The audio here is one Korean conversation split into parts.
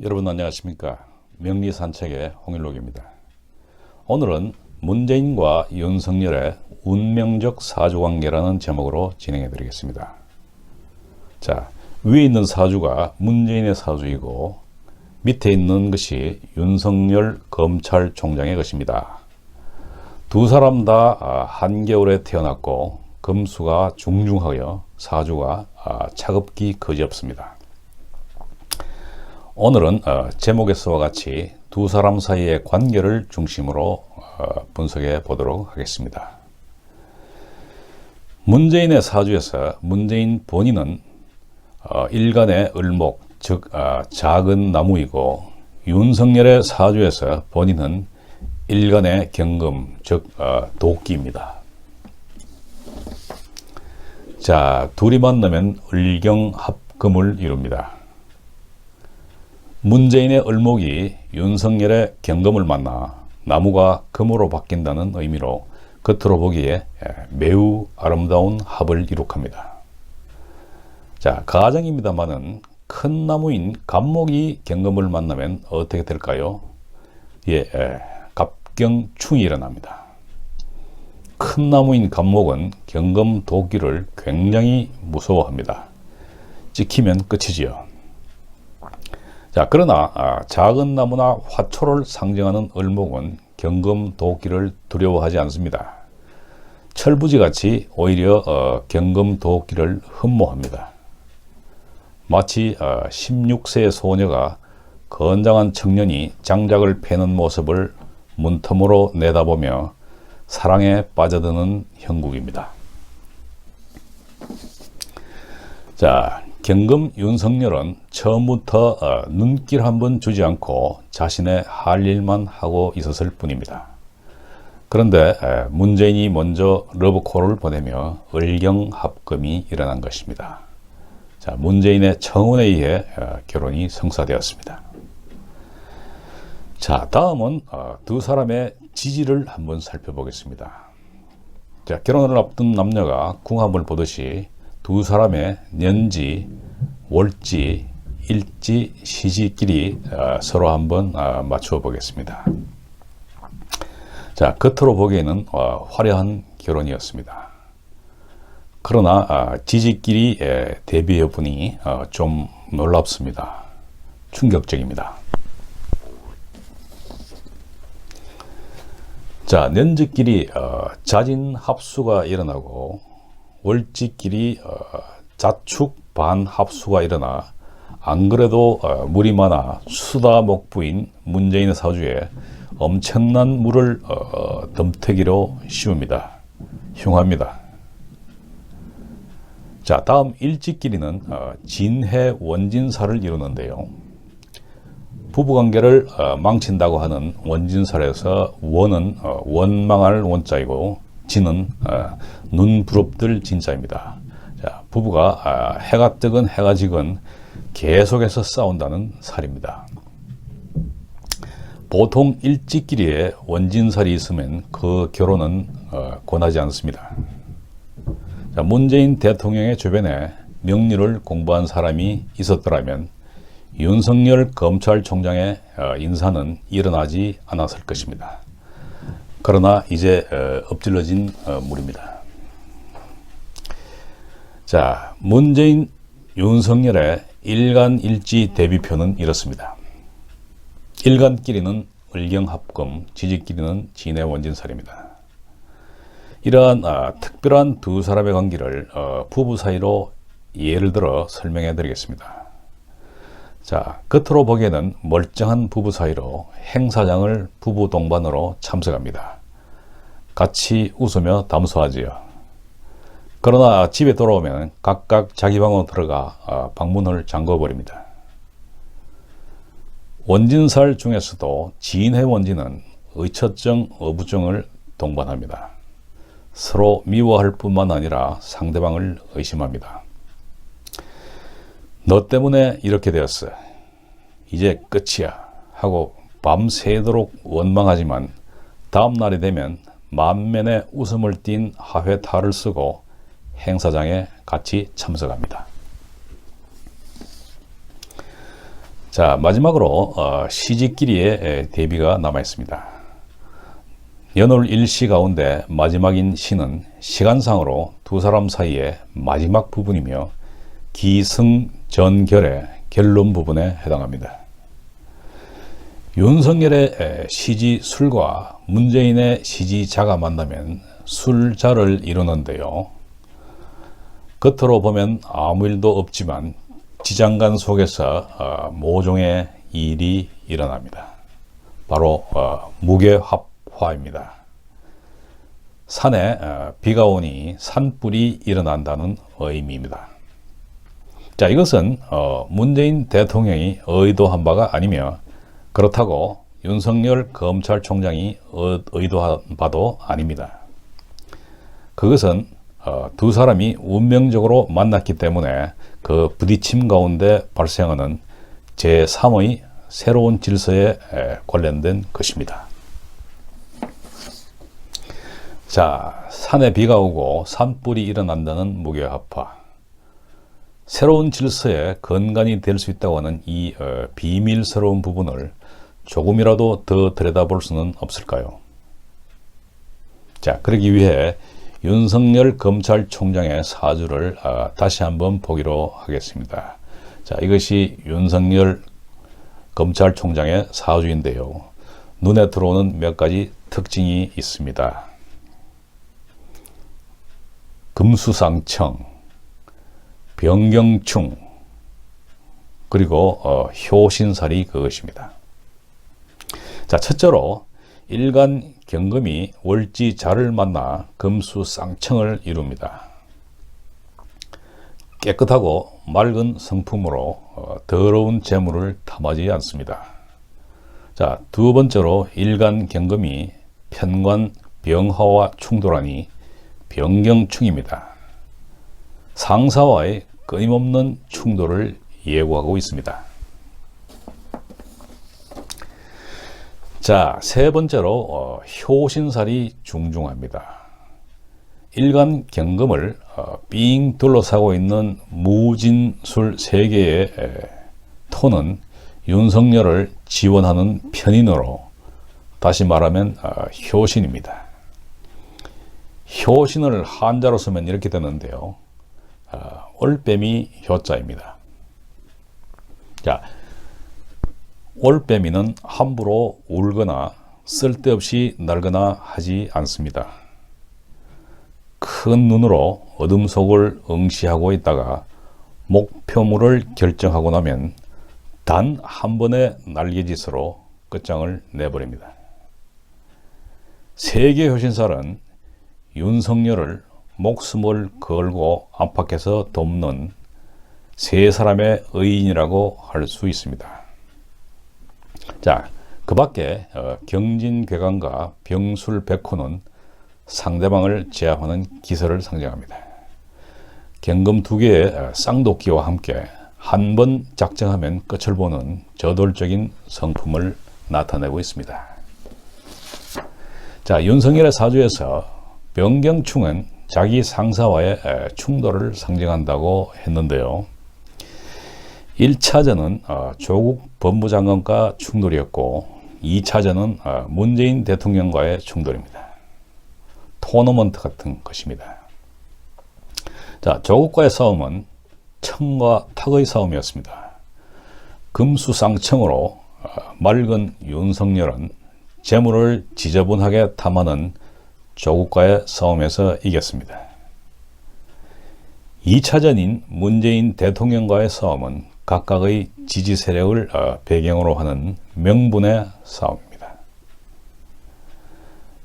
여러분 안녕하십니까 명리산책의 홍일록입니다. 오늘은 문재인과 윤석열의 운명적 사주관계라는 제목으로 진행해 드리겠습니다. 자 위에 있는 사주가 문재인의 사주이고 밑에 있는 것이 윤석열 검찰총장의 것입니다. 두 사람 다 아, 한겨울에 태어났고 금수가 중중하여 사주가 아, 차갑기 거지없습니다. 오늘은 어, 제목에서와 같이 두 사람 사이의 관계를 중심으로 어, 분석해 보도록 하겠습니다. 문재인의 사주에서 문재인 본인은 어, 일간의 을목, 즉 아, 작은 나무이고 윤석열의 사주에서 본인은 일간의 경금, 즉 어, 도끼입니다. 자, 둘이 만나면 을경합금을 이룹니다. 문재인의 을목이 윤석열의 경금을 만나 나무가 금으로 바뀐다는 의미로 겉으로 보기에 예, 매우 아름다운 합을 이룩합니다. 자, 가정입니다만은 큰 나무인 갑목이 경금을 만나면 어떻게 될까요? 예, 예, 갑경충이 일어납니다. 큰 나무인 갑목은 경금 도끼를 굉장히 무서워합니다. 찍히면 끝이지요. 자, 그러나 아, 작은 나무나 화초를 상징하는 을목은 경금 도끼를 두려워하지 않습니다. 철부지 같이 오히려 어, 경금 도끼를 흠모합니다. 마치 어, 16세 소녀가 건장한 청년이 장작을 패는 모습을 문틈으로 내다보며 사랑에 빠져드는 형국입니다. 자, 경금 윤석열은 처음부터 어, 눈길 한번 주지 않고 자신의 할 일만 하고 있었을 뿐입니다. 그런데 에, 문재인이 먼저 러브콜을 보내며 을경합금이 일어난 것입니다. 자, 문재인의 청혼에 의해 어, 결혼이 성사되었습니다. 자, 다음은 어, 두 사람의 지지를 한번 살펴보겠습니다. 자, 결혼을 앞둔 남녀가 궁합을 보듯이 두 사람의 년지, 월지, 일지, 시지끼리 어, 서로 한번 어, 맞추어 보겠습니다. 자, 겉으로 보기에는 어, 화려한 결혼이었습니다. 그러나 아, 지지끼리 에, 대비 여부니 어, 좀 놀랍습니다. 충격적입니다. 자, 년지끼리 어, 자진 합수가 일어나고 월지끼리 어, 자축 반 합수가 일어나 안 그래도 어, 물이 많아 수다 목부인 문재인의 사주에 엄청난 물을 어, 덤태기로 씌웁니다. 흉합니다. 자, 다음 일지끼리는 어, 진해 원진사를 이루는데요. 부부관계를 어, 망친다고 하는 원진살에서 원은 어, 원망할 원자이고 진은 어, 눈 부럽들 진자입니다. 자, 부부가 아, 해가 뜨건 해가 지건 계속해서 싸운다는 살입니다. 보통 일지끼리에 원진살이 있으면 그 결혼은 어, 권하지 않습니다. 자, 문재인 대통령의 주변에 명리를 공부한 사람이 있었더라면 윤석열 검찰총장의 어, 인사는 일어나지 않았을 것입니다. 그러나 이제 어, 엎질러진 어, 물입니다. 자, 문재인 윤석열의 일간일지 대비표는 이렇습니다. 일간끼리는 을경합금, 지지끼리는 진해원진살입니다. 이러한 아, 특별한 두 사람의 관계를 어, 부부 사이로 예를 들어 설명해 드리겠습니다. 자, 겉으로 보기에는 멀쩡한 부부 사이로 행사장을 부부 동반으로 참석합니다. 같이 웃으며 담소하지요. 그러나 집에 돌아오면 각각 자기 방으로 들어가 어, 방문을 잠궈버립니다. 원진살 중에서도 진해 원진은 의처증, 어부증을 동반합니다. 서로 미워할 뿐만 아니라 상대방을 의심합니다. 너 때문에 이렇게 되었어. 이제 끝이야. 하고 밤새도록 원망하지만 다음 날이 되면 만면에 웃음을 띤 하회 탈을 쓰고 행사장에 같이 참석합니다. 자, 마지막으로 어, 시집끼리의 에, 대비가 남아 있습니다. 연월 일시 가운데 마지막인 시는 시간상으로 두 사람 사이의 마지막 부분이며 기승전결의 결론 부분에 해당합니다. 윤석열의 에, 시지 술과 문재인의 시지 자가 만나면 술자를 이루는데요. 겉으로 보면 아무 일도 없지만 지장간 속에서 어, 모종의 일이 일어납니다. 바로 어, 무게합화입니다. 산에 어, 비가 오니 산불이 일어난다는 의미입니다. 자, 이것은 어, 문재인 대통령이 의도한 바가 아니며 그렇다고 윤석열 검찰총장이 의- 의도한 바도 아닙니다. 그것은 어, 두 사람이 운명적으로 만났기 때문에 그 부딪힘 가운데 발생하는 제3의 새로운 질서에 에, 관련된 것입니다. 자, 산에 비가 오고 산불이 일어난다는 무게합화. 새로운 질서에 근간이 될 수 있다고 하는 이 어, 비밀스러운 부분을 조금이라도 더 들여다볼 수는 없을까요? 자, 그러기 위해 윤석열 검찰총장의 사주를 아, 다시 한번 보기로 하겠습니다. 자, 이것이 윤석열 검찰총장의 사주인데요. 눈에 들어오는 몇 가지 특징이 있습니다. 금수상청, 병경충, 그리고 어, 효신살이 그것입니다. 자, 첫째로 일간 경금이 월지자를 만나 금수 쌍청을 이룹니다. 깨끗하고 맑은 성품으로 어, 더러운 재물을 탐하지 않습니다. 자, 두 번째로 일간 경금이 편관 병화와 충돌하니 병경충입니다. 상사와의 끊임없는 충돌을 예고하고 있습니다. 자, 세 번째로 어, 효신살이 중중합니다. 일간 경금을 어, 삥 둘러싸고 있는 무진술 세계의 에, 토는 윤석열을 지원하는 편인으로 다시 말하면 어, 효신입니다. 효신을 한자로 쓰면 이렇게 되는데요. 어, 올빼미 효자입니다. 자, 올빼미는 함부로 울거나 쓸데없이 날거나 하지 않습니다. 큰 눈으로 어둠 속을 응시하고 있다가 목표물을 결정하고 나면 단 한 번의 날개짓으로 끝장을 내버립니다. 세계 효신살은 윤석열을 목숨을 걸고 안팎에서 돕는 세 사람의 의인이라고 할 수 있습니다. 자, 그 밖에 어, 경진괴강과 병술백호는 상대방을 제압하는 기세를 상징합니다. 경금 두 개의 어, 쌍도끼와 함께 한 번 작정하면 끝을 보는 저돌적인 성품을 나타내고 있습니다. 자, 윤석열의 사주에서 병경충은 자기 상사와의 에, 충돌을 상징한다고 했는데요. 1차전은 어, 조국 법무장관과 충돌이었고 2차전은 어, 문재인 대통령과의 충돌입니다. 토너먼트 같은 것입니다. 자, 조국과의 싸움은 청과 탁의 싸움이었습니다. 금수상청으로 어, 맑은 윤석열은 재물을 지저분하게 탐하는 조국과의 싸움에서 이겼습니다. 2차전인 문재인 대통령과의 싸움은 각각의 지지 세력을 어, 배경으로 하는 명분의 싸움입니다.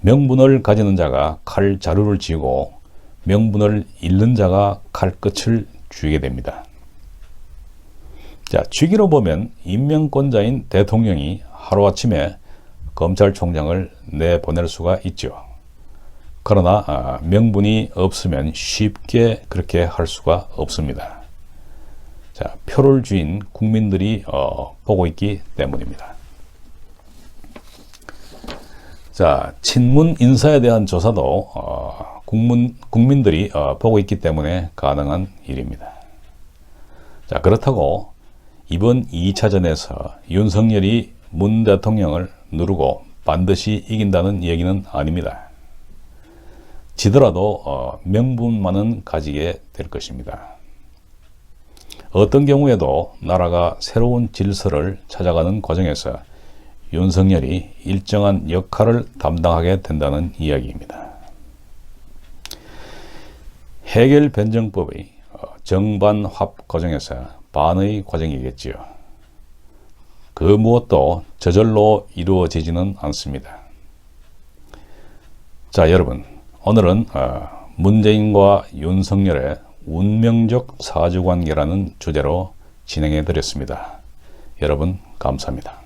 명분을 가지는 자가 칼 자루를 쥐고 명분을 잃는 자가 칼 끝을 쥐게 됩니다. 자, 쥐기로 보면 임명권자인 대통령이 하루아침에 검찰총장을 내보낼 수가 있죠. 그러나 아, 명분이 없으면 쉽게 그렇게 할 수가 없습니다. 자, 표를 쥔 국민들이 어, 보고 있기 때문입니다. 자, 친문 인사에 대한 조사도 어, 국민, 국민들이 어, 보고 있기 때문에 가능한 일입니다. 자, 그렇다고 이번 2차전에서 윤석열이 문 대통령을 누르고 반드시 이긴다는 얘기는 아닙니다. 지더라도 어, 명분만은 가지게 될 것입니다. 어떤 경우에도 나라가 새로운 질서를 찾아가는 과정에서 윤석열이 일정한 역할을 담당하게 된다는 이야기입니다. 해결 변정법의 어, 정반합 과정에서 반의 과정이겠지요. 그 무엇도 저절로 이루어지지는 않습니다. 자, 여러분. 오늘은 어, 문재인과 윤석열의 운명적 사주관계라는 주제로 진행해 드렸습니다. 여러분, 감사합니다.